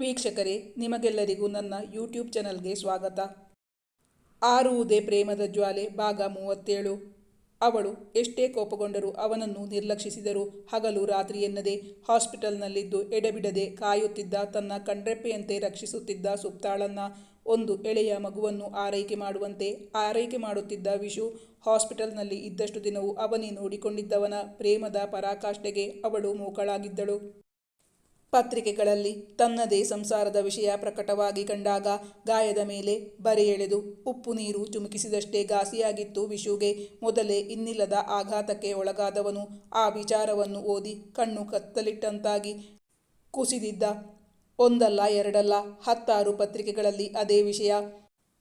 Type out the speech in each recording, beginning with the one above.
ವೀಕ್ಷಕರೇ, ನಿಮಗೆಲ್ಲರಿಗೂ ನನ್ನ ಯೂಟ್ಯೂಬ್ ಚಾನಲ್ಗೆ ಸ್ವಾಗತ. ಆರುವುದೇ ಪ್ರೇಮದ ಜ್ವಾಲೆ, ಭಾಗ ಮೂವತ್ತೇಳು. ಅವಳು ಎಷ್ಟೇ ಕೋಪಗೊಂಡರೂ ಅವನನ್ನು ನಿರ್ಲಕ್ಷಿಸಿದರು ಹಗಲು ರಾತ್ರಿ ಎನ್ನದೆ ಹಾಸ್ಪಿಟಲ್ನಲ್ಲಿದ್ದು ಎಡೆಬಿಡದೆ ಕಾಯುತ್ತಿದ್ದ ತನ್ನ ಕಣ್ರೆಪ್ಪೆಯಂತೆ ರಕ್ಷಿಸುತ್ತಿದ್ದ ಸುಪ್ತಾಳನ್ನ ಒಂದು ಎಳೆಯ ಮಗುವನ್ನು ಆರೈಕೆ ಮಾಡುವಂತೆ ಆರೈಕೆ ಮಾಡುತ್ತಿದ್ದ ವಿಶು ಹಾಸ್ಪಿಟಲ್ನಲ್ಲಿ ಇದ್ದಷ್ಟು ದಿನವೂ ಅವನೇ ನೋಡಿಕೊಂಡಿದ್ದವನ ಪ್ರೇಮದ ಪರಾಕಾಷ್ಠೆಗೆ ಅವಳು ಮೂಕಳಾಗಿದ್ದಳು. ಪತ್ರಿಕೆಗಳಲ್ಲಿ ತನ್ನದೇ ಸಂಸಾರದ ವಿಷಯ ಪ್ರಕಟವಾಗಿ ಕಂಡಾಗ ಗಾಯದ ಮೇಲೆ ಬರೆ ಎಳೆದು ಉಪ್ಪು ನೀರು ಚುಮುಕಿಸಿದಷ್ಟೇ ಘಾಸಿಯಾಗಿತ್ತು ವಿಶುಗೆ. ಮೊದಲೇ ಇನ್ನಿಲ್ಲದ ಆಘಾತಕ್ಕೆ ಒಳಗಾದವನು ಆ ವಿಚಾರವನ್ನು ಓದಿ ಕಣ್ಣು ಕತ್ತಲಿಟ್ಟಂತಾಗಿ ಕುಸಿದಿದ್ದ. ಒಂದಲ್ಲ ಎರಡಲ್ಲ ಹತ್ತಾರು ಪತ್ರಿಕೆಗಳಲ್ಲಿ ಅದೇ ವಿಷಯ.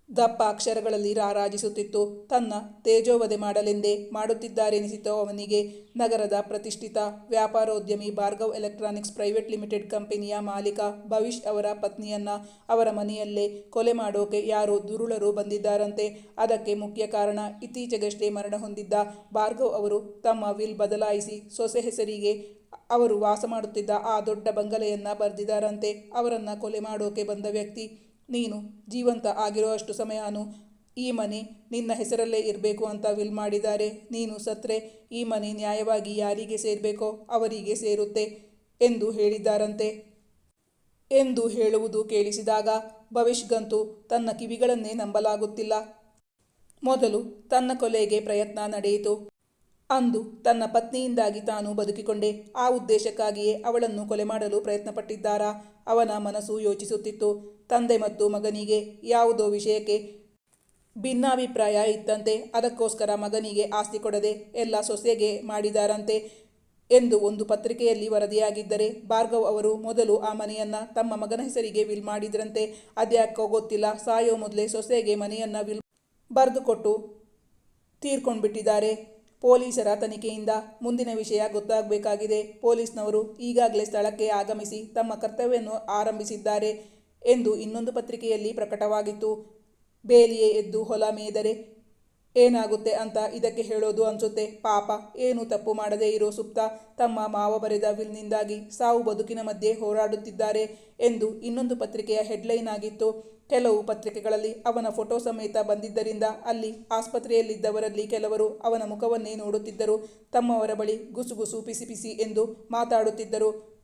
ದಪ್ಪ ಅಕ್ಷರಗಳಲ್ಲಿ ರಾರಾಜಿಸುತ್ತಿತ್ತು. ತನ್ನ ತೇಜೋವಧೆ ಮಾಡಲೆಂದೇ ಮಾಡುತ್ತಿದ್ದಾರೆನಿಸಿತು ಅವನಿಗೆ. ನಗರದ ಪ್ರತಿಷ್ಠಿತ ವ್ಯಾಪಾರೋದ್ಯಮಿ ಭಾರ್ಗವ್ ಎಲೆಕ್ಟ್ರಾನಿಕ್ಸ್ ಪ್ರೈವೇಟ್ ಲಿಮಿಟೆಡ್ ಕಂಪನಿಯ ಮಾಲೀಕ ಭವಿಷ್ ಅವರ ಪತ್ನಿಯನ್ನ ಅವರ ಮನೆಯಲ್ಲೇ ಕೊಲೆ ಮಾಡೋಕೆ ಯಾರೋ ದುರುಳರು ಬಂದಿದ್ದಾರಂತೆ. ಅದಕ್ಕೆ ಮುಖ್ಯ ಕಾರಣ ಇತ್ತೀಚೆಗಷ್ಟೇ ಮರಣ ಹೊಂದಿದ್ದ ಭಾರ್ಗವ್ ಅವರು ತಮ್ಮ ವಿಲ್ ಬದಲಾಯಿಸಿ ಸೊಸೆ ಹೆಸರಿಗೆ ಅವರು ವಾಸ ಮಾಡುತ್ತಿದ್ದ ಆ ದೊಡ್ಡ ಬಂಗಲೆಯನ್ನ ಬರೆದಿದ್ದಾರಂತೆ. ಅವರನ್ನ ಕೊಲೆ ಮಾಡೋಕೆ ಬಂದ ವ್ಯಕ್ತಿ ನೀನು ಜೀವಂತ ಆಗಿರೋಷ್ಟು ಸಮಯಾನು ಈ ಮನೆ ನಿನ್ನ ಹೆಸರಲ್ಲೇ ಇರಬೇಕು ಅಂತ ವಿಲ್ ಮಾಡಿದ್ದಾರೆ. ನೀನು ಸತ್ರೆ, ಈ ಮನೆ ನ್ಯಾಯವಾಗಿ ಯಾರಿಗೆ ಸೇರಬೇಕೋ ಅವರಿಗೆ ಸೇರುತ್ತೆ ಎಂದು ಹೇಳಿದ್ದಾರಂತೆ. ಎಂದು ಹೇಳುವುದು ಕೇಳಿಸಿದಾಗ ಭವಿಷ್ಗಂತೂ ತನ್ನ ಕಿವಿಗಳನ್ನೇ ನಂಬಲಾಗುತ್ತಿಲ್ಲ. ಮೊದಲು ತನ್ನ ಕೊಲೆಗೆ ಪ್ರಯತ್ನ ನಡೆಯಿತು. ಅಂದು ತನ್ನ ಪತ್ನಿಯಿಂದಾಗಿ ತಾನು ಬದುಕಿಕೊಂಡೆ. ಆ ಉದ್ದೇಶಕ್ಕಾಗಿಯೇ ಅವಳನ್ನು ಕೊಲೆ ಮಾಡಲು ಪ್ರಯತ್ನಪಟ್ಟಿದ್ದಾರಾ? ಅವನ ಮನಸ್ಸು ಯೋಚಿಸುತ್ತಿತ್ತು. ತಂದೆ ಮತ್ತು ಮಗನಿಗೆ ಯಾವುದೋ ವಿಷಯಕ್ಕೆ ಭಿನ್ನಾಭಿಪ್ರಾಯ ಇತ್ತಂತೆ, ಅದಕ್ಕೋಸ್ಕರ ಮಗನಿಗೆ ಆಸ್ತಿ ಕೊಡದೆ ಎಲ್ಲ ಸೊಸೆಗೆ ಮಾಡಿದಾರಂತೆ ಎಂದು ಒಂದು ಪತ್ರಿಕೆಯಲ್ಲಿ ವರದಿಯಾಗಿದ್ದರೆ, ಭಾರ್ಗವ್ ಅವರು ಮೊದಲು ಆ ಮನೆಯನ್ನು ತಮ್ಮ ಮಗನ ಹೆಸರಿಗೆ ವಿಲ್ ಮಾಡಿದ್ರಂತೆ ಅದ್ಯಾಕೋ ಗೊತ್ತಿಲ್ಲ, ಸಾಯೋ ಮೊದಲೇ ಸೊಸೆಗೆ ಮನೆಯನ್ನು ವಿಲ್ ಬರೆದುಕೊಟ್ಟು ತೀರ್ಕೊಂಡ್ಬಿಟ್ಟಿದ್ದಾರೆ. ಪೊಲೀಸರ ತನಿಖೆಯಿಂದ ಮುಂದಿನ ವಿಷಯ ಗೊತ್ತಾಗಬೇಕಾಗಿದೆ. ಪೊಲೀಸ್ನವರು ಈಗಾಗಲೇ ಸ್ಥಳಕ್ಕೆ ಆಗಮಿಸಿ ತಮ್ಮ ಕರ್ತವ್ಯವನ್ನು ಆರಂಭಿಸಿದ್ದಾರೆ. ಎಂದು ಇನ್ನೊಂದು ಪತ್ರಿಕೆಯಲ್ಲಿ ಪ್ರಕಟವಾಗಿತ್ತು. ಬೇಲಿಯೇ ಎದ್ದು ಹೊಲ ಮೇದರೆ ಏನಾಗುತ್ತೆ ಅಂತ ಇದಕ್ಕೆ ಹೇಳೋದು ಅನ್ಸುತ್ತೆ. ಪಾಪ, ಏನು ತಪ್ಪು ಮಾಡದೇ ಇರೋ ಸುಪ್ತ ತಮ್ಮ ಮಾವ ಬರೆದ ವಿಲ್ನಿಂದಾಗಿ ಸಾವು ಬದುಕಿನ ಮಧ್ಯೆ ಹೋರಾಡುತ್ತಿದ್ದಾರೆ ಎಂದು ಇನ್ನೊಂದು ಪತ್ರಿಕೆಯ ಹೆಡ್ಲೈನ್ ಆಗಿತ್ತು. ಕೆಲವು ಪತ್ರಿಕೆಗಳಲ್ಲಿ ಅವನ ಫೋಟೋ ಸಮೇತ ಬಂದಿದ್ದರಿಂದ ಅಲ್ಲಿ ಆಸ್ಪತ್ರೆಯಲ್ಲಿದ್ದವರಲ್ಲಿ ಕೆಲವರು ಅವನ ಮುಖವನ್ನೇ ನೋಡುತ್ತಿದ್ದರು. ತಮ್ಮವರ ಬಳಿ ಗುಸುಗುಸು ಪಿಸಿ ಪಿಸಿ ಎಂದು ಮಾತಾಡುತ್ತಿದ್ದರು.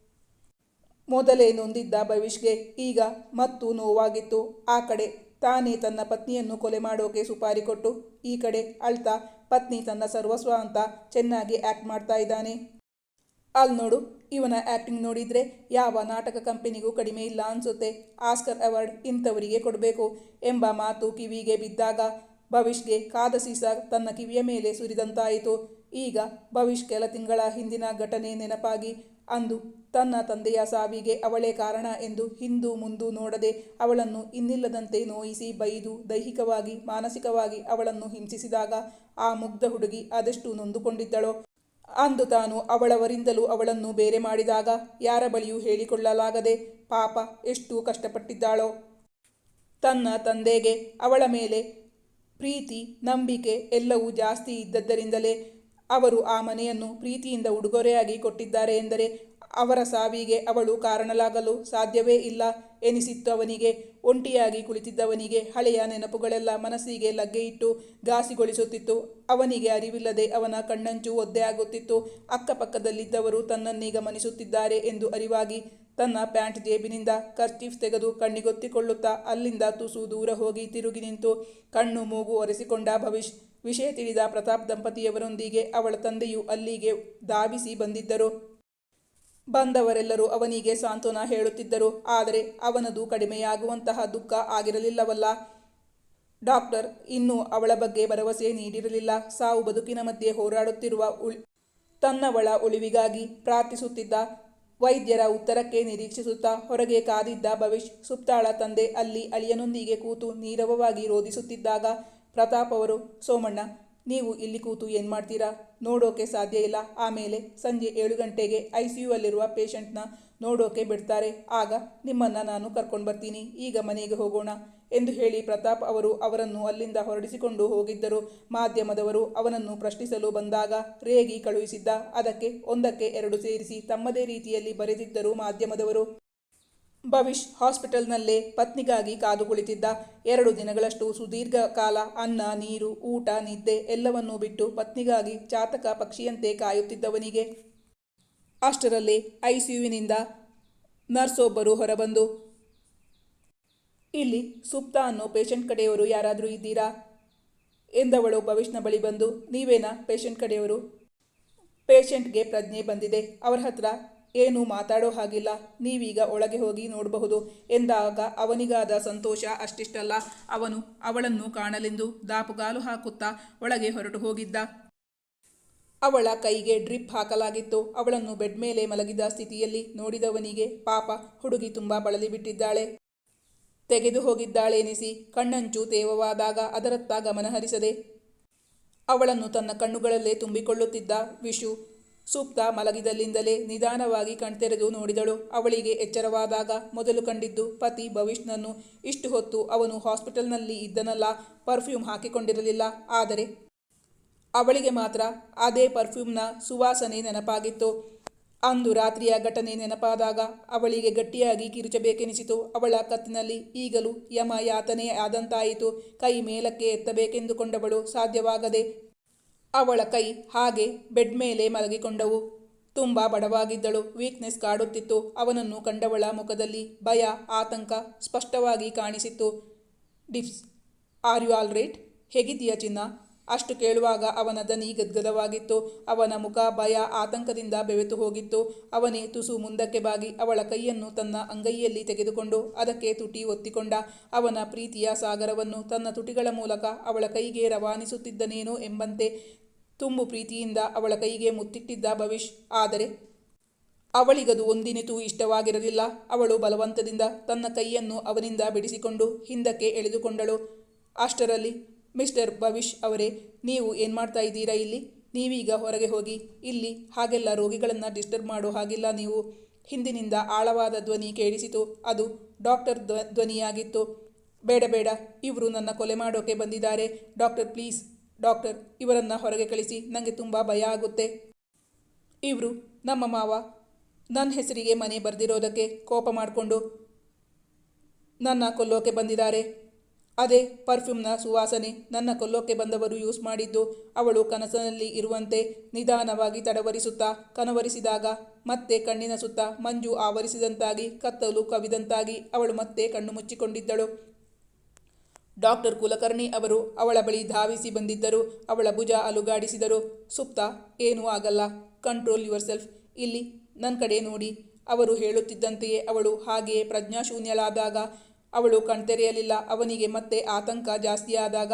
ಮೊದಲೇ ನೊಂದಿದ್ದ ಭವಿಷ್ಗೆ ಈಗ ಮತ್ತು ನೋವಾಗಿತ್ತು. ಆ ಕಡೆ ತಾನೇ ತನ್ನ ಪತ್ನಿಯನ್ನು ಕೊಲೆ ಮಾಡೋಕೆ ಸುಪಾರಿ ಕೊಟ್ಟು, ಈ ಕಡೆ ಅಳ್ತಾ ಪತ್ನಿ ತನ್ನ ಸರ್ವಸ್ವ ಅಂತ ಚೆನ್ನಾಗಿ ಆ್ಯಕ್ಟ್ ಮಾಡ್ತಾ ಇದ್ದಾನೆ. ಅಲ್ಲಿ ನೋಡು, ಇವನ ಆ್ಯಕ್ಟಿಂಗ್ ನೋಡಿದರೆ ಯಾವ ನಾಟಕ ಕಂಪನಿಗೂ ಕಡಿಮೆ ಇಲ್ಲ ಅನಿಸುತ್ತೆ. ಆಸ್ಕರ್ ಅವಾರ್ಡ್ ಇಂಥವರಿಗೆ ಕೊಡಬೇಕು ಎಂಬ ಮಾತು ಕಿವಿಗೆ ಬಿದ್ದಾಗ ಭವಿಷ್ಗೆ ಕಾದ ಸೀಸ ತನ್ನ ಕಿವಿಯ ಮೇಲೆ ಸುರಿದಂತಾಯಿತು. ಈಗ ಭವಿಷ್ ಕೆಲ ತಿಂಗಳ ಹಿಂದಿನ ಘಟನೆ ನೆನಪಾಗಿ ಅಂದು, ತನ್ನ ತಂದೆಯ ಸಾವಿಗೆ ಅವಳೇ ಕಾರಣ ಎಂದು ಹಿಂದು ಮುಂದು ನೋಡದೆ ಅವಳನ್ನು ಇನ್ನಿಲ್ಲದಂತೆ ನೋಯಿಸಿ ಬೈದು ದೈಹಿಕವಾಗಿ, ಮಾನಸಿಕವಾಗಿ ಅವಳನ್ನು ಹಿಂಸಿಸಿದಾಗ ಆ ಮುಗ್ಧ ಹುಡುಗಿ ಅದೆಷ್ಟು ನೊಂದುಕೊಂಡಿದ್ದಳೋ. ಅಂದು ತಾನು ಅವಳವರಿಂದಲೂ ಅವಳನ್ನು ಬೇರೆ ಮಾಡಿದಾಗ ಯಾರ ಬಳಿಯೂ ಹೇಳಿಕೊಳ್ಳಲಾಗದೆ ಪಾಪ ಎಷ್ಟು ಕಷ್ಟಪಟ್ಟಿದ್ದಾಳೋ. ತನ್ನ ತಂದೆಗೆ ಅವಳ ಮೇಲೆ ಪ್ರೀತಿ, ನಂಬಿಕೆ ಎಲ್ಲವೂ ಜಾಸ್ತಿ ಇದ್ದದ್ದರಿಂದಲೇ ಅವರು ಆ ಮನೆಯನ್ನು ಪ್ರೀತಿಯಿಂದ ಉಡುಗೊರೆಯಾಗಿ ಕೊಟ್ಟಿದ್ದಾರೆ ಎಂದರೆ ಅವರ ಸಾವಿಗೆ ಅವಳು ಕಾರಣಲಾಗಲು ಸಾಧ್ಯವೇ ಇಲ್ಲ ಎನಿಸಿತ್ತು ಅವನಿಗೆ ಒಂಟಿಯಾಗಿ ಕುಳಿತಿದ್ದವನಿಗೆ ಹಳೆಯ ನೆನಪುಗಳೆಲ್ಲ ಮನಸ್ಸಿಗೆ ಲಗ್ಗೆಯಿಟ್ಟು ಘಾಸಿಗೊಳಿಸುತ್ತಿತ್ತು. ಅವನಿಗೆ ಅರಿವಿಲ್ಲದೆ ಅವನ ಕಣ್ಣಂಚು ಒದ್ದೆ ಆಗುತ್ತಿತ್ತು. ಅಕ್ಕಪಕ್ಕದಲ್ಲಿದ್ದವರು ತನ್ನನ್ನೇ ಗಮನಿಸುತ್ತಿದ್ದಾರೆ ಎಂದು ಅರಿವಾಗಿ ತನ್ನ ಪ್ಯಾಂಟ್ ಜೇಬಿನಿಂದ ಕರ್ಚೀಫ್ ತೆಗೆದು ಕಣ್ಣಿಗೊತ್ತಿಕೊಳ್ಳುತ್ತಾ ಅಲ್ಲಿಂದ ತುಸು ದೂರ ಹೋಗಿ ತಿರುಗಿ ನಿಂತು ಕಣ್ಣು ಮೂಗು ಒರೆಸಿಕೊಂಡ ಭವಿಷ್ ವಿಷಯ ತಿಳಿದ ಪ್ರತಾಪ್ ದಂಪತಿಯವರೊಂದಿಗೆ ಅವಳ ತಂದೆಯು ಅಲ್ಲಿಗೆ ಧಾವಿಸಿ ಬಂದಿದ್ದರು. ಬಂದವರೆಲ್ಲರೂ ಅವನಿಗೆ ಸಾಂತ್ವನ ಹೇಳುತ್ತಿದ್ದರು. ಆದರೆ ಅವನದು ಕಡಿಮೆಯಾಗುವಂತಹ ದುಃಖ ಆಗಿರಲಿಲ್ಲವಲ್ಲ. ಡಾಕ್ಟರ್, ಇನ್ನೂ ಅವಳ ಬಗ್ಗೆ ಭರವಸೆ ನೀಡಿರಲಿಲ್ಲ. ಸಾವು ಬದುಕಿನ ಮಧ್ಯೆ ಹೋರಾಡುತ್ತಿರುವ ಉಳ್, ತನ್ನವಳ ಉಳಿವಿಗಾಗಿ ಪ್ರಾರ್ಥಿಸುತ್ತಿದ್ದ ವೈದ್ಯರ ಉತ್ತರಕ್ಕೆ ನಿರೀಕ್ಷಿಸುತ್ತಾ ಹೊರಗೆ ಕಾದಿದ್ದ ಭವಿಷ್ ಸುಪ್ತಾಳ ತಂದೆ ಅಲ್ಲಿ ಅಳಿಯನೊಂದಿಗೆ ಕೂತು ನೀರವವಾಗಿ ರೋಧಿಸುತ್ತಿದ್ದಾಗ ಪ್ರತಾಪ್ ಅವರು, ಸೋಮಣ್ಣ, ನೀವು ಇಲ್ಲಿ ಕೂತು ಏನು ಮಾಡ್ತೀರಾ? ನೋಡೋಕೆ ಸಾಧ್ಯ ಇಲ್ಲ. ಆಮೇಲೆ ಸಂಜೆ ಏಳು ಗಂಟೆಗೆ ಐ ಸಿ ಯು ಅಲ್ಲಿರುವ ಪೇಷಂಟ್ನ ನೋಡೋಕೆ ಬಿಡ್ತಾರೆ. ಆಗ ನಿಮ್ಮನ್ನು ನಾನು ಕರ್ಕೊಂಡು ಬರ್ತೀನಿ. ಈಗ ಮನೆಗೆ ಹೋಗೋಣ ಎಂದು ಹೇಳಿ ಪ್ರತಾಪ್ ಅವರು ಅವರನ್ನು ಅಲ್ಲಿಂದ ಹೊರಡಿಸಿಕೊಂಡು ಹೋಗಿದ್ದರು. ಮಾಧ್ಯಮದವರು ಅವನನ್ನು ಪ್ರಶ್ನಿಸಲು ಬಂದಾಗ ರೇಗಿ ಕಳುಹಿಸಿದ್ದ. ಅದಕ್ಕೆ ಒಂದಕ್ಕೆ ಎರಡು ಸೇರಿಸಿ ತಮ್ಮದೇ ರೀತಿಯಲ್ಲಿ ಬರೆದಿದ್ದರು ಮಾಧ್ಯಮದವರು. ಭವಿಷ್ ಹಾಸ್ಪಿಟಲ್ನಲ್ಲೇ ಪತ್ನಿಗಾಗಿ ಕಾದು ಕುಳಿತಿದ್ದ ಎರಡು ದಿನಗಳಷ್ಟು ಸುದೀರ್ಘ ಕಾಲ ಅನ್ನ, ನೀರು, ಊಟ, ನಿದ್ದೆ ಎಲ್ಲವನ್ನೂ ಬಿಟ್ಟು ಪತ್ನಿಗಾಗಿ ಚಾತಕ ಪಕ್ಷಿಯಂತೆ ಕಾಯುತ್ತಿದ್ದವನಿಗೆ. ಅಷ್ಟರಲ್ಲಿ ಐಸಿಯುವಿನಿಂದ ನರ್ಸೊಬ್ಬರು ಹೊರಬಂದು, ಇಲ್ಲಿ ಸುಪ್ತ ಅನ್ನೋ ಪೇಷಂಟ್ ಕಡೆಯವರು ಯಾರಾದರೂ ಇದ್ದೀರಾ? ಎಂದವಳು ಭವಿಷ್ಯನ ಬಳಿ ಬಂದು, ನೀವೇನಾ ಪೇಷಂಟ್ ಕಡೆಯವರು? ಪೇಷಂಟ್ಗೆ ಪ್ರಜ್ಞೆ ಬಂದಿದೆ. ಅವರ ಹತ್ರ ಏನು ಮಾತಾಡೋ ಹಾಗಿಲ್ಲ, ನೀವೀಗ ಒಳಗೆ ಹೋಗಿ ನೋಡಬಹುದು ಎಂದಾಗ ಅವನಿಗಾದ ಸಂತೋಷ ಅಷ್ಟಿಷ್ಟಲ್ಲ. ಅವನು ಅವಳನ್ನು ಕಾಣಲೆಂದು ದಾಪುಗಾಲು ಹಾಕುತ್ತಾ ಒಳಗೆ ಹೊರಟು ಹೋಗಿದ್ದ. ಅವಳ ಕೈಗೆ ಡ್ರಿಪ್ ಹಾಕಲಾಗಿತ್ತು. ಅವಳನ್ನು ಬೆಡ್ ಮೇಲೆ ಮಲಗಿದ ಸ್ಥಿತಿಯಲ್ಲಿ ನೋಡಿದವನಿಗೆ ಪಾಪ, ಹುಡುಗಿ ತುಂಬ ಬಳಲಿಬಿಟ್ಟಿದ್ದಾಳೆ ತೆಗೆದು ಹೋಗಿದ್ದಾಳೆನಿಸಿ ಕಣ್ಣಂಚು ತೇವವಾದಾಗ ಅದರತ್ತ ಗಮನಹರಿಸದೆ ಅವಳನ್ನು ತನ್ನ ಕಣ್ಣುಗಳಲ್ಲೇ ತುಂಬಿಕೊಳ್ಳುತ್ತಿದ್ದ ವಿಶು ಸೂಕ್ತ ಮಲಗಿದಲ್ಲಿಂದಲೇ ನಿಧಾನವಾಗಿ ಕಣ್ತೆರೆದು ನೋಡಿದಳು. ಅವಳಿಗೆ ಎಚ್ಚರವಾದಾಗ ಮೊದಲು ಕಂಡಿದ್ದು ಪತಿ ಭವಿಷ್ನನ್ನು ಇಷ್ಟು ಹೊತ್ತು ಅವನು ಹಾಸ್ಪಿಟಲ್ನಲ್ಲಿ ಇದ್ದನಲ್ಲ, ಪರ್ಫ್ಯೂಮ್ ಹಾಕಿಕೊಂಡಿರಲಿಲ್ಲ. ಆದರೆ ಅವಳಿಗೆ ಮಾತ್ರ ಅದೇ ಪರ್ಫ್ಯೂಮ್ನ ಸುವಾಸನೆ ನೆನಪಾಗಿತ್ತು. ಅಂದು ರಾತ್ರಿಯ ಘಟನೆ ನೆನಪಾದಾಗ ಅವಳಿಗೆ ಗಟ್ಟಿಯಾಗಿ ಕಿರುಚಬೇಕೆನಿಸಿತು. ಅವಳ ಕತ್ತಿನಲ್ಲಿ ಈಗಲೂ ಯಮ ಯಾತನೆ ಆದಂತಾಯಿತು. ಕೈ ಮೇಲಕ್ಕೆ ಎತ್ತಬೇಕೆಂದುಕೊಂಡವಳು ಸಾಧ್ಯವಾಗದೆ ಅವಳ ಕೈ ಹಾಗೆ ಬೆಡ್ ಮೇಲೆ ಮಲಗಿಕೊಂಡವು. ತುಂಬ ಬಡವಾಗಿದ್ದಳು. ವೀಕ್ನೆಸ್ ಕಾಡುತ್ತಿತ್ತು. ಅವನನ್ನು ಕಂಡವಳ ಮುಖದಲ್ಲಿ ಭಯ, ಆತಂಕ ಸ್ಪಷ್ಟವಾಗಿ ಕಾಣಿಸಿತ್ತು. ಡಿಫ್ಸ್ ಆರ್ ಯು ಆಲ್ ರೈಟ್ ಹೇಗಿದ್ದೀಯ ಚಿನ್ನ? ಅಷ್ಟು ಕೇಳುವಾಗ ಅವನ ದನಿ ಗದ್ಗದವಾಗಿತ್ತು. ಅವನ ಮುಖ ಭಯ, ಆತಂಕದಿಂದ ಬೆವೆತು ಹೋಗಿತ್ತು. ಅವನೇ ತುಸು ಮುಂದಕ್ಕೆ ಬಾಗಿ ಅವಳ ಕೈಯನ್ನು ತನ್ನ ಅಂಗೈಯಲ್ಲಿ ತೆಗೆದುಕೊಂಡು ಅದಕ್ಕೆ ತುಟಿ ಒತ್ತಿಕೊಂಡ. ಅವನ ಪ್ರೀತಿಯ ಸಾಗರವನ್ನು ತನ್ನ ತುಟಿಗಳ ಮೂಲಕ ಅವಳ ಕೈಗೆ ರವಾನಿಸುತ್ತಿದ್ದನೇನೋ ಎಂಬಂತೆ ತುಂಬು ಪ್ರೀತಿಯಿಂದ ಅವಳ ಕೈಗೆ ಮುತ್ತಿಟ್ಟಿದ್ದ ಭವಿಷ್, ಆದರೆ ಅವಳಿಗದು ಒಂದಿನಿತೂ ಇಷ್ಟವಾಗಿರಲಿಲ್ಲ. ಅವಳು ಬಲವಂತದಿಂದ ತನ್ನ ಕೈಯನ್ನು ಅವನಿಂದ ಬಿಡಿಸಿಕೊಂಡು ಹಿಂದಕ್ಕೆ ಎಳೆದುಕೊಂಡಳು. ಅಷ್ಟರಲ್ಲಿ, ಮಿಸ್ಟರ್ ಭವಿಷ್ ಅವರೇ, ನೀವು ಏನು ಮಾಡ್ತಾ ಇದ್ದೀರಾ ಇಲ್ಲಿ? ನೀವೀಗ ಹೊರಗೆ ಹೋಗಿ. ಇಲ್ಲಿ ಹಾಗೆಲ್ಲ ರೋಗಿಗಳನ್ನು ಡಿಸ್ಟರ್ಬ್ ಮಾಡೋ ಹಾಗಿಲ್ಲ ನೀವು. ಹಿಂದಿನಿಂದ ಆಳವಾದ ಧ್ವನಿ ಕೇಳಿಸಿತು. ಅದು ಡಾಕ್ಟರ್ ಧ್ವ, ಧ್ವನಿಯಾಗಿತ್ತು. ಬೇಡ ಬೇಡ, ಇವರು ನನ್ನ ಕೊಲೆ ಮಾಡೋಕೆ ಬಂದಿದ್ದಾರೆ. ಡಾಕ್ಟರ್, ಪ್ಲೀಸ್ ಡಾಕ್ಟರ್, ಇವರನ್ನು ಹೊರಗೆ ಕಳಿಸಿ ನನಗೆ ತುಂಬ ಭಯ ಆಗುತ್ತೆ. ಇವರು, ನಮ್ಮ ಮಾವ ನನ್ನ ಹೆಸರಿಗೆ ಮನೆ ಬರೆದಿರೋದಕ್ಕೆ ಕೋಪ ಮಾಡಿಕೊಂಡು ನನ್ನ ಕೊಲ್ಲೋಕೆ ಬಂದಿದ್ದಾರೆ. ಅದೇ ಪರ್ಫ್ಯೂಮ್ನ ಸುವಾಸನೆ, ನನ್ನ ಕೊಲ್ಲೋಕೆ ಬಂದವರು ಯೂಸ್ ಮಾಡಿದ್ದು ಅವಳು ಕನಸಿನಲ್ಲಿ ಇರುವಂತೆ ನಿಧಾನವಾಗಿ ತಡವರಿಸುತ್ತಾ, ಕನವರಿಸಿದಾಗ ಮತ್ತೆ ಕಣ್ಣಿನ ಸುತ್ತ ಮಂಜು ಆವರಿಸಿದಂತಾಗಿ, ಕತ್ತಲು ಕವಿದಂತಾಗಿ ಅವಳು ಮತ್ತೆ ಕಣ್ಣು ಮುಚ್ಚಿಕೊಂಡಿದ್ದಳು. ಡಾಕ್ಟರ್ ಕುಲಕರ್ಣಿ ಅವರು ಅವಳ ಬಳಿ ಧಾವಿಸಿ ಬಂದಿದ್ದರು. ಅವಳ ಭುಜ ಅಲುಗಾಡಿಸಿದರು. ಸುಪ್ತ, ಏನೂ ಆಗಲ್ಲ. ಕಂಟ್ರೋಲ್ ಯುವರ್ ಸೆಲ್ಫ್ ಇಲ್ಲಿ ನನ್ನ ಕಡೆ ನೋಡಿ. ಅವರು ಹೇಳುತ್ತಿದ್ದಂತೆಯೇ ಅವಳು ಹಾಗೆಯೇ ಪ್ರಜ್ಞಾಶೂನ್ಯಳಾದಾಗ. ಅವಳು ಕಣ್ತೆರೆಯಲಿಲ್ಲ. ಅವನಿಗೆ ಮತ್ತೆ ಆತಂಕ ಜಾಸ್ತಿಯಾದಾಗ.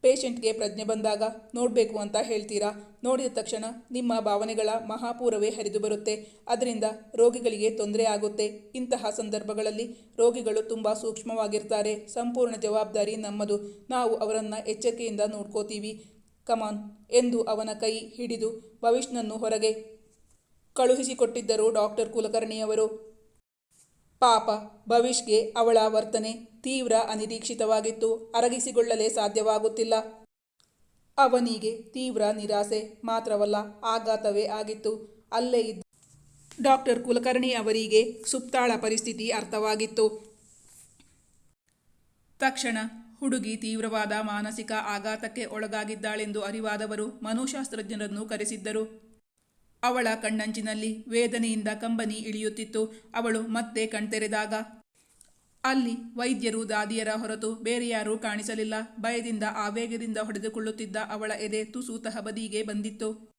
ಪೇಷಂಟ್ಗೆ ಪ್ರಜ್ಞೆ ಬಂದಾಗ ನೋಡಬೇಕು ಅಂತ ಹೇಳ್ತೀರಾ? ನೋಡಿದ ತಕ್ಷಣ ನಿಮ್ಮ ಭಾವನೆಗಳ ಮಹಾಪೂರವೇ ಹರಿದು ಬರುತ್ತೆ. ಅದರಿಂದ ರೋಗಿಗಳಿಗೆ ತೊಂದರೆ ಆಗುತ್ತೆ. ಇಂತಹ ಸಂದರ್ಭಗಳಲ್ಲಿ ರೋಗಿಗಳು ತುಂಬ ಸೂಕ್ಷ್ಮವಾಗಿರ್ತಾರೆ. ಸಂಪೂರ್ಣ ಜವಾಬ್ದಾರಿ ನಮ್ಮದು. ನಾವು ಅವರನ್ನು ಎಚ್ಚರಿಕೆಯಿಂದ ನೋಡ್ಕೋತೀವಿ. ಕಮಾನ್ ಎಂದು ಅವನ ಕೈ ಹಿಡಿದು ಭವಿಷ್ನನ್ನು ಹೊರಗೆ ಕಳುಹಿಸಿಕೊಟ್ಟಿದ್ದರು ಡಾಕ್ಟರ್ ಕುಲಕರ್ಣಿಯವರು. ಪಾಪ ಭವಿಷ್ಗೆ ಅವಳ ವರ್ತನೆ ತೀವ್ರ ಅನಿರೀಕ್ಷಿತವಾಗಿತ್ತು. ಅರಗಿಸಿಕೊಳ್ಳಲೇ ಸಾಧ್ಯವಾಗುತ್ತಿಲ್ಲ. ಅವನಿಗೆ ತೀವ್ರ ನಿರಾಸೆ ಮಾತ್ರವಲ್ಲ, ಆಘಾತವೇ ಆಗಿತ್ತು. ಅಲ್ಲೇ ಇದ್ದ ಡಾಕ್ಟರ್ ಕುಲಕರ್ಣಿ ಅವರಿಗೆ ಸುಪ್ತಾಳ ಪರಿಸ್ಥಿತಿ ಅರ್ಥವಾಗಿತ್ತು. ತಕ್ಷಣ ಹುಡುಗಿ ತೀವ್ರವಾದ ಮಾನಸಿಕ ಆಘಾತಕ್ಕೆ ಒಳಗಾಗಿದ್ದಾಳೆಂದು ಅರಿವಾದವರು ಮನೋಶಾಸ್ತ್ರಜ್ಞರನ್ನು ಕರೆಸಿದ್ದರು. ಅವಳ ಕಣ್ಣಂಚಿನಲ್ಲಿ ವೇದನೆಯಿಂದ ಕಂಬನಿ ಇಳಿಯುತ್ತಿತ್ತು. ಅವಳು ಮತ್ತೆ ಕಣ್ತೆರೆದಾಗ ಅಲ್ಲಿ ವೈದ್ಯರು ದಾದಿಯರ ಹೊರತು ಬೇರೆ ಯಾರೂ ಕಾಣಿಸಲಿಲ್ಲ. ಭಯದಿಂದ, ಆವೇಗದಿಂದ ಹೊಡೆದುಕೊಳ್ಳುತ್ತಿದ್ದ ಅವಳ ಎದೆ ತುಸು ತಹಬದಿಗೆ ಬಂದಿತ್ತು.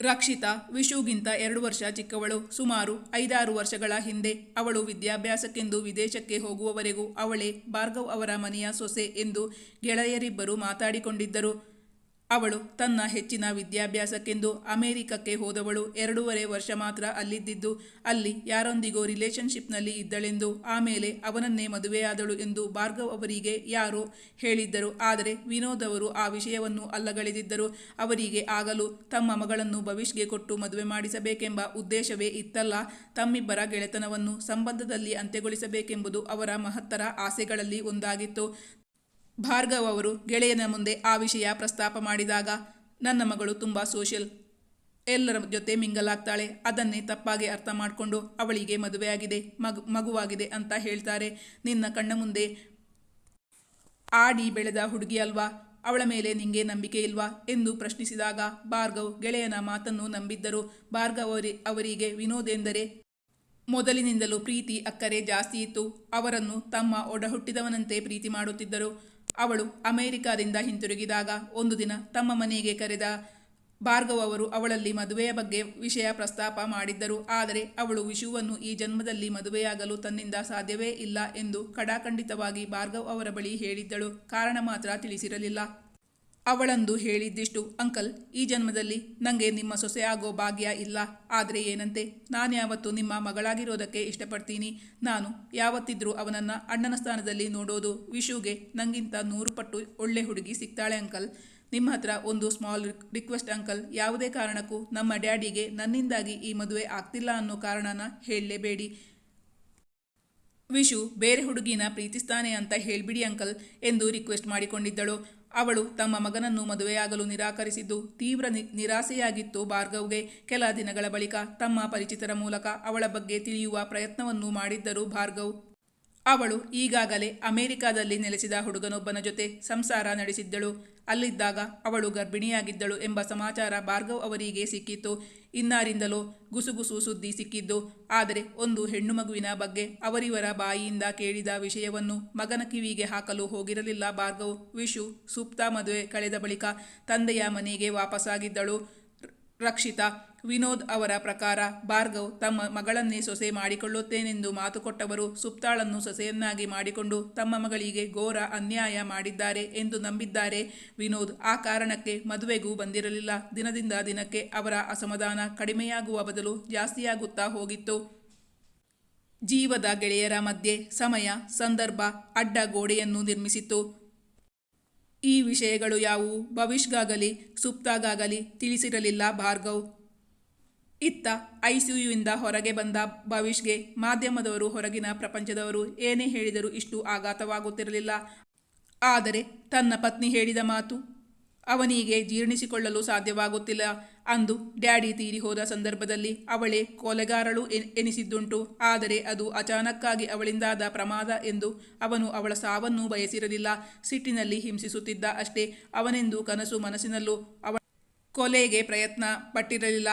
ರಕ್ಷಿತಾ, ವಿಶುಗಿಂತ ಎರಡು ವರ್ಷ ಚಿಕ್ಕವಳು. ಸುಮಾರು ಐದಾರು ವರ್ಷಗಳ ಹಿಂದೆ ಅವಳು ವಿದ್ಯಾಭ್ಯಾಸಕ್ಕೆಂದು ವಿದೇಶಕ್ಕೆ ಹೋಗುವವರೆಗೂ ಅವಳೇ ಭಾರ್ಗವ್ ಅವರ ಮನೆಯ ಸೊಸೆ ಎಂದು ಗೆಳೆಯರಿಬ್ಬರು ಮಾತಾಡಿಕೊಂಡಿದ್ದರು. ಅವಳು ತನ್ನ ಹೆಚ್ಚಿನ ವಿದ್ಯಾಭ್ಯಾಸಕ್ಕೆಂದು ಅಮೆರಿಕಕ್ಕೆ ಹೋದವಳು ಎರಡೂವರೆ ವರ್ಷ ಮಾತ್ರ ಅಲ್ಲಿದ್ದಿದ್ದು, ಅಲ್ಲಿ ಯಾರೊಂದಿಗೋ ರಿಲೇಷನ್ಶಿಪ್ನಲ್ಲಿ ಇದ್ದಳೆಂದು ಆಮೇಲೆ ಅವನನ್ನೇ ಮದುವೆಯಾದಳು ಎಂದು ಭಾರ್ಗವ್ ಅವರಿಗೆ ಯಾರೋ ಹೇಳಿದ್ದರು. ಆದರೆ ವಿನೋದ್ ಅವರು ಆ ವಿಷಯವನ್ನು ಅಲ್ಲಗಳೆದಿದ್ದರು. ಅವರಿಗೆ ಆಗಲು ತಮ್ಮ ಮಗಳನ್ನು ಭವಿಷ್ಗೆ ಕೊಟ್ಟು ಮದುವೆ ಮಾಡಿಸಬೇಕೆಂಬ ಉದ್ದೇಶವೇ ಇತ್ತಲ್ಲ. ತಮ್ಮಿಬ್ಬರ ಗೆಳೆತನವನ್ನು ಸಂಬಂಧದಲ್ಲಿ ಅಂತ್ಯಗೊಳಿಸಬೇಕೆಂಬುದು ಅವರ ಮಹತ್ತರ ಆಸೆಗಳಲ್ಲಿ ಒಂದಾಗಿತ್ತು. ಭಾರ್ಗವ್ ಅವರು ಗೆಳೆಯನ ಮುಂದೆ ಆ ವಿಷಯ ಪ್ರಸ್ತಾಪ ಮಾಡಿದಾಗ, ನನ್ನ ಮಗಳು ತುಂಬ ಸೋಷಿಯಲ್. ಎಲ್ಲರ ಜೊತೆ ಮಿಂಗಲಾಗ್ತಾಳೆ. ಅದನ್ನೇ ತಪ್ಪಾಗಿ ಅರ್ಥ ಮಾಡಿಕೊಂಡು ಅವಳಿಗೆ ಮದುವೆಯಾಗಿದೆ, ಮಗು, ಮಗುವಾಗಿದೆ ಅಂತ ಹೇಳ್ತಾರೆ. ನಿನ್ನ ಕಣ್ಣ ಮುಂದೆ ಆಡಿ ಬೆಳೆದ ಹುಡುಗಿ ಅಲ್ವಾ? ಅವಳ ಮೇಲೆ ನಿಂಗೆ ನಂಬಿಕೆ ಇಲ್ವಾ? ಎಂದು ಪ್ರಶ್ನಿಸಿದಾಗ ಭಾರ್ಗವ್ ಗೆಳೆಯನ ಮಾತನ್ನು ನಂಬಿದ್ದರು. ಭಾರ್ಗವ್ ಅವರಿ, ಅವರಿಗೆ ವಿನೋದ್ ಎಂದರೆ, ಮೊದಲಿನಿಂದಲೂ ಪ್ರೀತಿ ಅಕ್ಕರೆ ಜಾಸ್ತಿ ಇತ್ತು. ಅವರನ್ನು ತಮ್ಮ ಒಡಹುಟ್ಟಿದವನಂತೆ ಪ್ರೀತಿ ಮಾಡುತ್ತಿದ್ದರು. ಅವಳು ಅಮೆರಿಕಾದಿಂದ ಹಿಂತಿರುಗಿದಾಗ ಒಂದು ದಿನ ತಮ್ಮ ಮನೆಗೆ ಕರೆದ ಭಾರ್ಗವ್ ಅವರು ಅವಳಲ್ಲಿ ಮದುವೆಯ ಬಗ್ಗೆ ವಿಷಯ ಪ್ರಸ್ತಾಪ ಮಾಡಿದ್ದರು. ಆದರೆ ಅವಳು ವಿಷುವನ್ನು ಈ ಜನ್ಮದಲ್ಲಿ ಮದುವೆಯಾಗಲು ತನ್ನಿಂದ ಸಾಧ್ಯವೇ ಇಲ್ಲ ಎಂದು ಕಡಾಖಂಡಿತವಾಗಿ ಭಾರ್ಗವ್ ಅವರ ಬಳಿ ಹೇಳಿದ್ದಳು. ಕಾರಣ ಮಾತ್ರ ತಿಳಿಸಿರಲಿಲ್ಲ. ಅವಳಂದು ಹೇಳಿದ್ದಿಷ್ಟು, ಅಂಕಲ್, ಈ ಜನ್ಮದಲ್ಲಿ ನನಗೆ ನಿಮ್ಮ ಸೊಸೆ ಆಗೋ ಭಾಗ್ಯ ಇಲ್ಲ. ಆದರೆ ಏನಂತೆ? ನಾನು ಯಾವತ್ತು ನಿಮ್ಮ ಮಗಳಾಗಿರೋದಕ್ಕೆ ಇಷ್ಟಪಡ್ತೀನಿ. ನಾನು ಯಾವತ್ತಿದ್ರೂ ಅವನನ್ನು ಅಣ್ಣನ ಸ್ಥಾನದಲ್ಲಿ ನೋಡೋದು ವಿಶುಗೆ ನಂಗಿಂತ ನೂರು ಪಟ್ಟು ಒಳ್ಳೆ ಹುಡುಗಿ ಸಿಗ್ತಾಳೆ, ಅಂಕಲ್. ನಿಮ್ಮ ಹತ್ರ ಒಂದು ಸ್ಮಾಲ್ ರಿಕ್ವೆಸ್ಟ್, ಅಂಕಲ್. ಯಾವುದೇ ಕಾರಣಕ್ಕೂ ನಮ್ಮ ಡ್ಯಾಡಿಗೆ ನನ್ನಿಂದಾಗಿ ಈ ಮದುವೆ ಆಗ್ತಿಲ್ಲ ಅನ್ನೋ ಕಾರಣನ ಹೇಳಲೇಬೇಡಿ. ವಿಶು, ಬೇರೆ ಹುಡುಗಿನ ಪ್ರೀತಿಸ್ತಾನೆ ಅಂತ ಹೇಳಿಬಿಡಿ, ಅಂಕಲ್, ಎಂದು ರಿಕ್ವೆಸ್ಟ್ ಮಾಡಿಕೊಂಡಿದ್ದಳು. ಅವಳು ತಮ್ಮ ಮಗನನ್ನು ಮದುವೆಯಾಗಲು ನಿರಾಕರಿಸಿದ್ದು, ತೀವ್ರ ನಿರಾಸೆಯಾಗಿತ್ತು ಭಾರ್ಗವ್ಗೆ. ಕೆಲ ದಿನಗಳ ಬಳಿಕ ತಮ್ಮ ಪರಿಚಿತರ ಮೂಲಕ ಅವಳ ಬಗ್ಗೆ ತಿಳಿಯುವ ಪ್ರಯತ್ನವನ್ನು ಮಾಡಿದ್ದರು ಭಾರ್ಗವ್. ಅವಳು ಈಗಾಗಲೇ ಅಮೆರಿಕಾದಲ್ಲಿ ನೆಲೆಸಿದ ಹುಡುಗನೊಬ್ಬನ ಜೊತೆ ಸಂಸಾರ ನಡೆಸಿದ್ದಳು. ಅಲ್ಲಿದ್ದಾಗ ಅವಳು ಗರ್ಭಿಣಿಯಾಗಿದ್ದಳು ಎಂಬ ಸಮಾಚಾರ ಭಾರ್ಗವ್ ಅವರಿಗೆ ಸಿಕ್ಕಿತ್ತು. ಇನ್ನಾರಿಂದಲೋ ಗುಸುಗುಸು ಸುದ್ದಿ ಸಿಕ್ಕಿದ್ದು. ಆದರೆ ಒಂದು ಹೆಣ್ಣು ಮಗುವಿನ ಬಗ್ಗೆ ಅವರಿವರ ಬಾಯಿಯಿಂದ ಕೇಳಿದ ವಿಷಯವನ್ನು ಮಗನ ಕಿವಿಗೆ ಹಾಕಲು ಹೋಗಿರಲಿಲ್ಲ ಭಾರ್ಗವ್. ವಿಶು ಸೂಕ್ತ ಮದುವೆ ಕಳೆದ ಬಳಿಕ ತಂದೆಯ ಮನೆಗೆ ವಾಪಸ್ಸಾಗಿದ್ದಳು. ರಕ್ಷಿತಾ ವಿನೋದ್ ಅವರ ಪ್ರಕಾರ, ಭಾರ್ಗವ್ ತಮ್ಮ ಮಗಳನ್ನೇ ಸೊಸೆ ಮಾಡಿಕೊಳ್ಳುತ್ತೇನೆಂದು ಮಾತು ಕೊಟ್ಟವರು ಸುಪ್ತಾಳನ್ನು ಸೊಸೆಯನ್ನಾಗಿ ಮಾಡಿಕೊಂಡು ತಮ್ಮ ಮಗಳಿಗೆ ಘೋರ ಅನ್ಯಾಯ ಮಾಡಿದ್ದಾರೆ ಎಂದು ನಂಬಿದ್ದಾರೆ. ವಿನೋದ್ ಆ ಕಾರಣಕ್ಕೆ ಮದುವೆಗೂ ಬಂದಿರಲಿಲ್ಲ. ದಿನದಿಂದ ದಿನಕ್ಕೆ ಅವರ ಅಸಮಾಧಾನ ಕಡಿಮೆಯಾಗುವ ಬದಲು ಜಾಸ್ತಿಯಾಗುತ್ತಾ ಹೋಗಿತ್ತು. ಜೀವದ ಗೆಳೆಯರ ಮಧ್ಯೆ ಸಮಯ, ಸಂದರ್ಭ, ಅಡ್ಡ ಗೋಡೆಯನ್ನು ನಿರ್ಮಿಸಿತ್ತು. ಈ ವಿಷಯಗಳು ಯಾವುವು? ಭವಿಷ್ಗಾಗಲಿ, ಸುಪ್ತಾಗಾಗಲಿ ತಿಳಿಸಿರಲಿಲ್ಲ ಭಾರ್ಗವ್. ಇತ್ತ ಐಸಿಯುಯಿಂದ ಹೊರಗೆ ಬಂದ ಭವಿಷ್ಗೆ ಮಾಧ್ಯಮದವರು, ಹೊರಗಿನ ಪ್ರಪಂಚದವರು ಏನೇ ಹೇಳಿದರೂ ಇಷ್ಟು ಆಘಾತವಾಗುತ್ತಿರಲಿಲ್ಲ. ಆದರೆ ತನ್ನ ಪತ್ನಿ ಹೇಳಿದ ಮಾತು, ಅವನಿಗೆ ಜೀರ್ಣಿಸಿಕೊಳ್ಳಲು ಸಾಧ್ಯವಾಗುತ್ತಿಲ್ಲ ಅಂದು ಡ್ಯಾಡಿ ತೀರಿ ಹೋದ ಸಂದರ್ಭದಲ್ಲಿ ಅವಳೇ ಕೊಲೆಗಾರಳು ಎನ್- ಎನಿಸಿದ್ದುಂಟು. ಆದರೆ ಅದು ಅಚಾನಕ್ಕಾಗಿ ಅವಳಿಂದಾದ ಪ್ರಮಾದ ಎಂದು ಅವನು ಅವಳ ಸಾವನ್ನು ಬಯಸಿರಲಿಲ್ಲ. ಸಿಟ್ಟಿನಲ್ಲಿ ಹಿಂಸಿಸುತ್ತಿದ್ದ ಅಷ್ಟೇ ಅವನೆಂದು ಕನಸು ಮನಸ್ಸಿನಲ್ಲೂ ಅವಳ ಕೊಲೆಗೆ ಪ್ರಯತ್ನ ಪಟ್ಟಿರಲಿಲ್ಲ.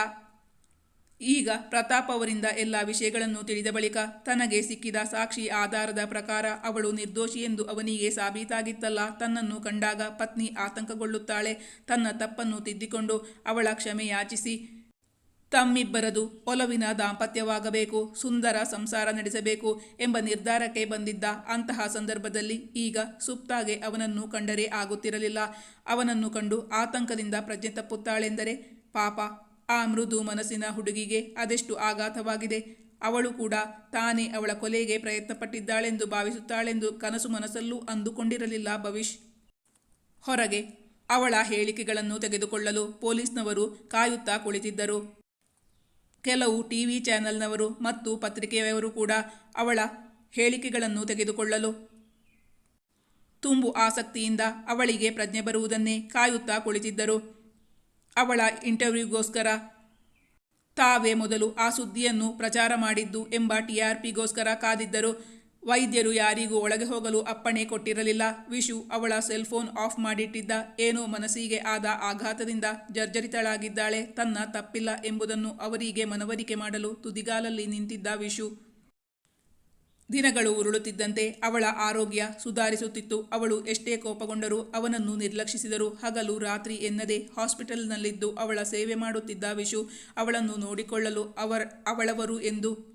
ಈಗ ಪ್ರತಾಪ್ ಅವರಿಂದ ಎಲ್ಲ ವಿಷಯಗಳನ್ನು ತಿಳಿದ ಬಳಿಕ ತನಗೆ ಸಿಕ್ಕಿದ ಸಾಕ್ಷಿ ಆಧಾರದ ಪ್ರಕಾರ ಅವಳು ನಿರ್ದೋಷಿ ಎಂದು ಅವನಿಗೆ ಸಾಬೀತಾಗಿತ್ತಲ್ಲ, ತನ್ನನ್ನು ಕಂಡಾಗ ಪತ್ನಿ ಆತಂಕಗೊಳ್ಳುತ್ತಾಳೆ, ತನ್ನ ತಪ್ಪನ್ನು ತಿದ್ದಿಕೊಂಡು ಅವಳ ಕ್ಷಮೆ ಯಾಚಿಸಿ ತಮ್ಮಿಬ್ಬರದು ಒಲವಿನ ದಾಂಪತ್ಯವಾಗಬೇಕು, ಸುಂದರ ಸಂಸಾರ ನಡೆಸಬೇಕು ಎಂಬ ನಿರ್ಧಾರಕ್ಕೆ ಬಂದಿದ್ದ ಅಂತಹ ಸಂದರ್ಭದಲ್ಲಿ ಈಗ ಸುಪ್ತಾಗೆ ಅವನನ್ನು ಕಂಡರೆ ಆಗುತ್ತಿರಲಿಲ್ಲ. ಅವನನ್ನು ಕಂಡು ಆತಂಕದಿಂದ ಪ್ರಜ್ಞೆ ತಪ್ಪುತ್ತಾಳೆಂದರೆ ಪಾಪ. ಆ ಮೃದು ಮನಸ್ಸಿನ ಹುಡುಗಿಗೆ ಅದೆಷ್ಟು ಆಘಾತವಾಗಿದೆ. ಅವಳು ಕೂಡ ತಾನೇ ಅವಳ ಕೊಲೆಗೆ ಪ್ರಯತ್ನಪಟ್ಟಿದ್ದಾಳೆಂದು ಭಾವಿಸುತ್ತಾಳೆಂದು ಕನಸು ಮನಸ್ಸಲ್ಲೂ ಅಂದುಕೊಂಡಿರಲಿಲ್ಲ ಭವಿಷ್ ಹೊರಗೆ ಅವಳ ಹೇಳಿಕೆಗಳನ್ನು ತೆಗೆದುಕೊಳ್ಳಲು ಪೊಲೀಸ್ನವರು ಕಾಯುತ್ತಾ ಕುಳಿತಿದ್ದರು. ಕೆಲವು ಟಿವಿ ಚಾನೆಲ್ನವರು ಮತ್ತು ಪತ್ರಿಕೆಯವರು ಕೂಡ ಅವಳ ಹೇಳಿಕೆಗಳನ್ನು ತೆಗೆದುಕೊಳ್ಳಲು ತುಂಬು ಆಸಕ್ತಿಯಿಂದ ಅವಳಿಗೆ ಪ್ರಜ್ಞೆ ಬರುವುದನ್ನೇ ಕಾಯುತ್ತಾ ಕುಳಿತಿದ್ದರು. ಅವಳ ಇಂಟರ್ವ್ಯೂಗೋಸ್ಕರ ತಾವೇ ಮೊದಲು ಆ ಸುದ್ದಿಯನ್ನು ಪ್ರಚಾರ ಮಾಡಿದ್ದು ಎಂಬ ಟಿಆರ್ಪಿಗೋಸ್ಕರ ಕಾದಿದ್ದರು ವೈದ್ಯರು ಯಾರಿಗೂ ಒಳಗೆ ಹೋಗಲು ಅಪ್ಪಣೆ ಕೊಟ್ಟಿರಲಿಲ್ಲ. ವಿಶು ಅವಳ ಸೆಲ್ಫೋನ್ ಆಫ್ ಮಾಡಿಟ್ಟಿದ್ದ ಏನೋ ಮನಸ್ಸಿಗೆ ಆದ ಆಘಾತದಿಂದ ಜರ್ಜರಿತಳಾಗಿದ್ದಾಳೆ. ತನ್ನ ತಪ್ಪಿಲ್ಲ ಎಂಬುದನ್ನು ಅವರಿಗೆ ಮನವರಿಕೆ ಮಾಡಲು ತುದಿಗಾಲಲ್ಲಿ ನಿಂತಿದ್ದ ವಿಶು ದಿನಗಳು ಉರುಳುತ್ತಿದ್ದಂತೆ ಅವಳ ಆರೋಗ್ಯ ಸುಧಾರಿಸುತ್ತಿತ್ತು. ಅವಳು ಎಷ್ಟೇ ಕೋಪಗೊಂಡರೂ ಅವನನ್ನು ನಿರ್ಲಕ್ಷಿಸಿದರು ಹಗಲು ರಾತ್ರಿ ಎನ್ನದೆ ಹಾಸ್ಪಿಟಲ್ನಲ್ಲಿದ್ದು ಅವಳ ಸೇವೆ ಮಾಡುತ್ತಿದ್ದ ವಿಶು ಅವಳನ್ನು ನೋಡಿಕೊಳ್ಳಲು ಅವರ, ಅವಳವರು ಎಂದು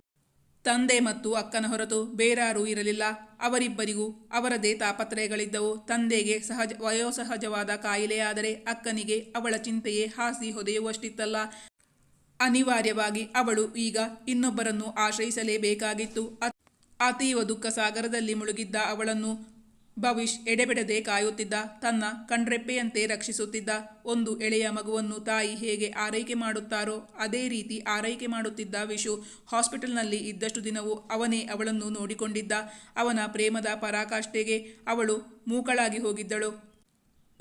ತಂದೆ ಮತ್ತು ಅಕ್ಕನ ಹೊರತು ಬೇರಾರೂ ಇರಲಿಲ್ಲ. ಅವರಿಬ್ಬರಿಗೂ ಅವರದೇ ತಾಪತ್ರಯಗಳಿದ್ದವು. ತಂದೆಗೆ ಸಹಜ, ವಯೋಸಹಜವಾದ ಕಾಯಿಲೆಯಾದರೆ ಅಕ್ಕನಿಗೆ ಅವಳ ಚಿಂತೆಯೇ ಹಾಸಿ ಹೊದೆಯುವಷ್ಟಿತ್ತಲ್ಲ. ಅನಿವಾರ್ಯವಾಗಿ ಅವಳು ಈಗ ಇನ್ನೊಬ್ಬರನ್ನು ಆಶ್ರಯಿಸಲೇಬೇಕಾಗಿತ್ತು. ಅತೀವ ದುಃಖ ಸಾಗರದಲ್ಲಿ ಮುಳುಗಿದ್ದ ಅವಳನ್ನು ಭವಿಷ್ ಎಡೆಬಿಡದೆ ಕಾಯುತ್ತಿದ್ದ. ತನ್ನ ಕಣ್ರೆಪ್ಪೆಯಂತೆ ರಕ್ಷಿಸುತ್ತಿದ್ದ ಒಂದು ಎಳೆಯ ಮಗುವನ್ನು ತಾಯಿ ಹೇಗೆ ಆರೈಕೆ ಮಾಡುತ್ತಾರೋ ಅದೇ ರೀತಿ ಆರೈಕೆ ಮಾಡುತ್ತಿದ್ದ ವಿಶು ಹಾಸ್ಪಿಟಲ್ನಲ್ಲಿ ಇದ್ದಷ್ಟು ದಿನವೂ ಅವನೇ ಅವಳನ್ನು ನೋಡಿಕೊಂಡಿದ್ದ. ಅವನ ಪ್ರೇಮದ ಪರಾಕಾಷ್ಠೆಗೆ ಅವಳು ಮೂಕಳಾಗಿ ಹೋಗಿದ್ದಳು.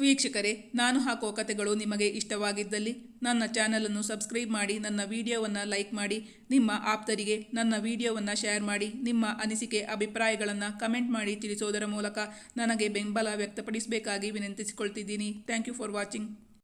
ವೀಕ್ಷಕರೇ, ನಾನು ಹಾಕುವ ಕಥೆಗಳು ನಿಮಗೆ ಇಷ್ಟವಾಗಿದ್ದಲ್ಲಿ ನನ್ನ ಚಾನಲನ್ನು ಸಬ್ಸ್ಕ್ರೈಬ್ ಮಾಡಿ, ನನ್ನ ವಿಡಿಯೋವನ್ನು ಲೈಕ್ ಮಾಡಿ, ನಿಮ್ಮ ಆಪ್ತರಿಗೆ ನನ್ನ ವಿಡಿಯೋವನ್ನು ಶೇರ್ ಮಾಡಿ, ನಿಮ್ಮ ಅನಿಸಿಕೆ, ಅಭಿಪ್ರಾಯಗಳನ್ನು ಕಮೆಂಟ್ ಮಾಡಿ ತಿಳಿಸೋದರ ಮೂಲಕ ನನಗೆ ಬೆಂಬಲ ವ್ಯಕ್ತಪಡಿಸಬೇಕಾಗಿ ವಿನಂತಿಸಿಕೊಳ್ತಿದ್ದೀನಿ. Thank you for watching.